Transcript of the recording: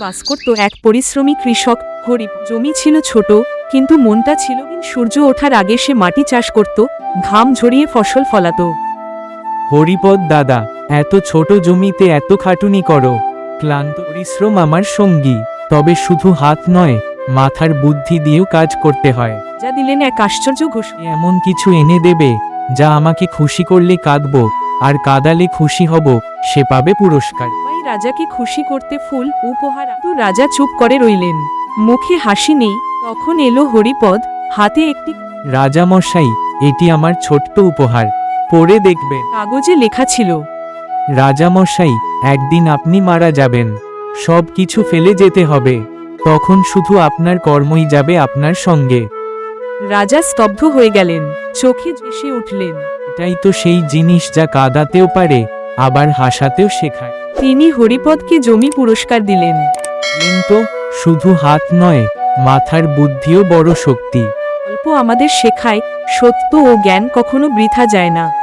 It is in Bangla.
বাস করত এক পরিশ্রমী কৃষক। হরিপ জমি ছিল ছোট কিন্তু মনটা ছিল সূর্য ওঠার আগে সে মাটি চাষ করত ঘাম ঝরিয়ে ফসল ফলাতো। হরিপদ দাদা এত ছোট জমিতে এত খাটুনি করো। ক্লান্ত পরিশ্রম আমার সঙ্গী তবে শুধু হাত নয় মাথার বুদ্ধি দিয়েও কাজ করতে হয়। যা দিলেন এক আশ্চর্য ঘোষণা এমন কিছু এনে দেবে যা আমাকে খুশি করলে কাঁদবো আর কাদালে খুশি হব সে পাবে পুরস্কার। রাজাকে খুশি করতে ফুল উপহার তো রাজা চুপ করে রইলেন। মুখে হাসি নেই তখন এলো হরিপদ হাতে একটি রাজামশাই এটি আমার ছোট্ট উপহার পড়ে দেখবে। কাগজে লেখা ছিল রাজামশাই একদিন আপনি মারা যাবেন সব কিছু ফেলে যেতে হবে তখন শুধু আপনার কর্মই যাবে আপনার সঙ্গে। রাজা স্তব্ধ হয়ে গেলেন। চোখে ঝেসে উঠলেন। এটাই তো সেই জিনিস যা কাঁদাতেও পারে আবার হাসাতেও শেখায়। তিনি হরিপদকে জমি পুরস্কার দিলেন। কিন্তু শুধু হাত নয় মাথার বুদ্ধিও বড় শক্তি। অল্প আমাদের শেখায় সত্য ও জ্ঞান কখনো বৃথা যায় না।